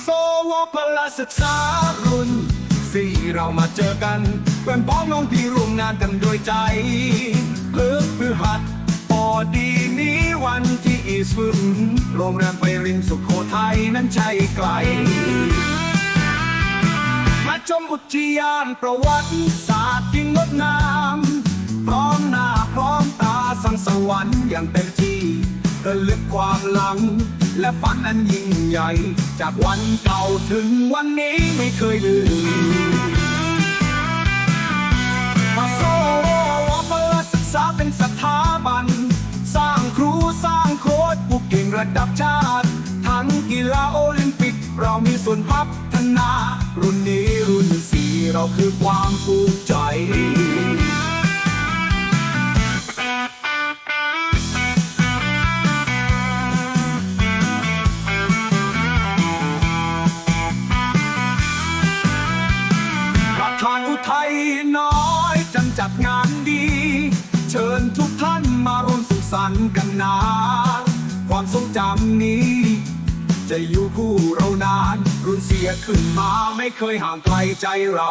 โซวพลศึกษารุ่นสี่เรามาเจอกันเป็นพ้องน้องพี่ร่วมงานกันโดวยใจเลิกพือหัดพอดีนี้วันที่อีสฟึนโรงแรมไปริมสุโขทัยนั้นใช่ไกล มาชมอุทยานประวัติศาสตร์ที่งดงาม พร้อมหน้าพร้อมตาสังสวรรค์อย่างเต็มที่ ระลึกความหลัง และฝันอันยิ่งใหญ่ จากวันเก่าถึงวันนี้ไม่เคยลืมมาโซวพลศึกษาเป็นสถาบัน สร้างครูสร้างโค้ชผู้เก่งระดับชาติ ทั้งกีฬาโอลิมปิก เรามีส่วนพัฒนา รุ่นนี้รุ่นสี่เราคือความภูมิใจานอุทัยน้อยจังจัดงานดี เชิญทุกท่านมาร่วมสุขสันต์กันนา ความทรงจำนี้ จะอยู่คู่เรานาน รุ่นเสียขึ้นมาไม่เคยห่างไกลใจเรา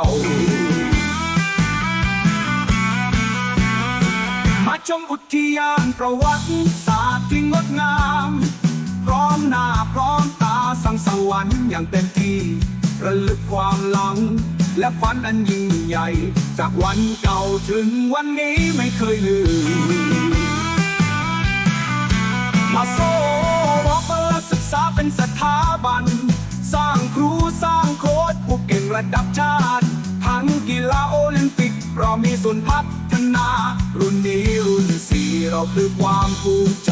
มาชมอุทยานประวัติศาสตร์ที่งดงาม พร้อมหน้าพร้อมตาสังสวรรค์อย่างเต็มที่ระลึกความหลัง และฝันอันยิ่งใหญ่ จากวันเก่าถึงวันนี้ไม่เคยลืม มาโซ่บอกว่าศึกษาเป็นสถาบัน สร้างครูสร้างโค้ชผู้เก่งระดับชาติ ทั้งกีฬาโอลิมปิกเรามีส่วนพัฒนา รุ่นนี้รุ่นสี่เราคือความภูมิใจ